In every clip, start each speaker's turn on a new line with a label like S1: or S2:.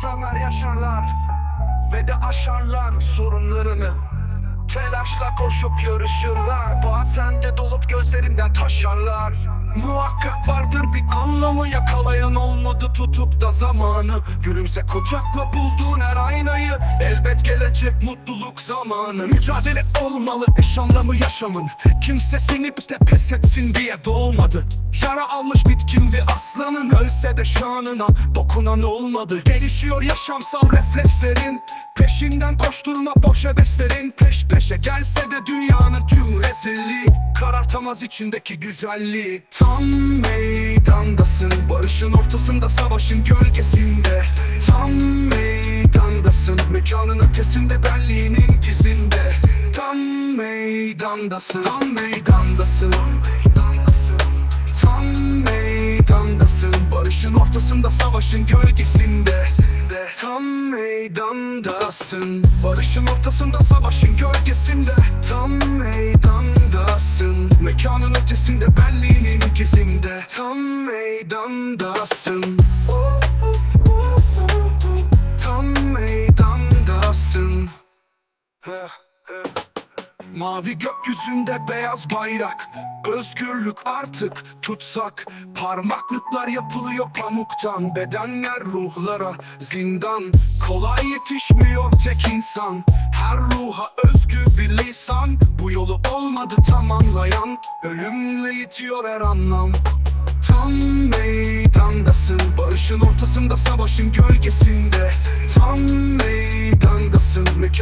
S1: İnsanlar yaşarlar ve de aşarlar sorunlarını. Telaşla koşup yarışırlar. Bazen de dolup gözlerinden taşarlar vardır bir anlamı. Yakalayan olmadı tutup da zamanı. Gülümse kucakla bulduğun her aynayı. Elbet gelecek mutluluk zamanı. Mücadele olmalı eş anlamı yaşamın. Kimse sinip de pes etsin diye doğmadı. Yara almış bitkindi aslanın. Ölse de şanına dokunan olmadı. Gelişiyor yaşamsal reflekslerin. Peşinden koşturma boş heveslerin. Peş peşe gelse de dünyanın tüm rezilliği Karartamaz içindeki güzelliği. Tam meydandasın. Barışın ortasında savaşın gölgesinde. Tam meydandasın. Mekanın ötesinde benliğinin gizinde. Tam meydandasın. Tam meydandasın. Tam meydandasın. Barışın ortasında savaşın gölgesinde de Tam meydandasın. Barışın ortasında savaşın gölgesinde. Tam meydandasın. Mekanın ötesinde benliğinin gizinde Tam meydandasın. Tam meydandasın. Heh, heh. Mavi gökyüzünde beyaz bayrak. Özgürlük artık tutsak. Parmaklıklar yapılıyor pamuktan. Bedenler ruhlara zindan. Kolay yetişmiyor tek insan. Her ruha özgü bir lisan. Bu yolu olmadı tamamlayan. Ölümle yitiyor her anlam. Tam meydandasın. Barışın ortasında savaşın gölgesinde. Tam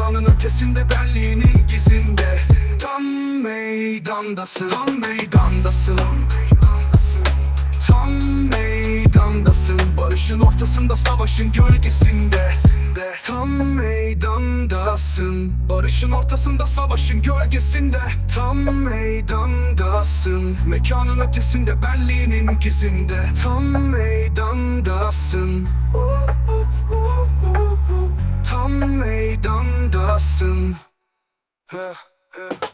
S1: Mekanın ötesinde benliğinin gizinde. Tam meydandasın. Tam meydandasın. Tam meydandasın. Barışın ortasında savaşın gölgesinde. De Tam meydandasın. Barışın ortasında savaşın gölgesinde. Tam meydandasın. Mekanın ötesinde benliğinin gizinde. Tam meydandasın. Tam meydandasın Heh, heh.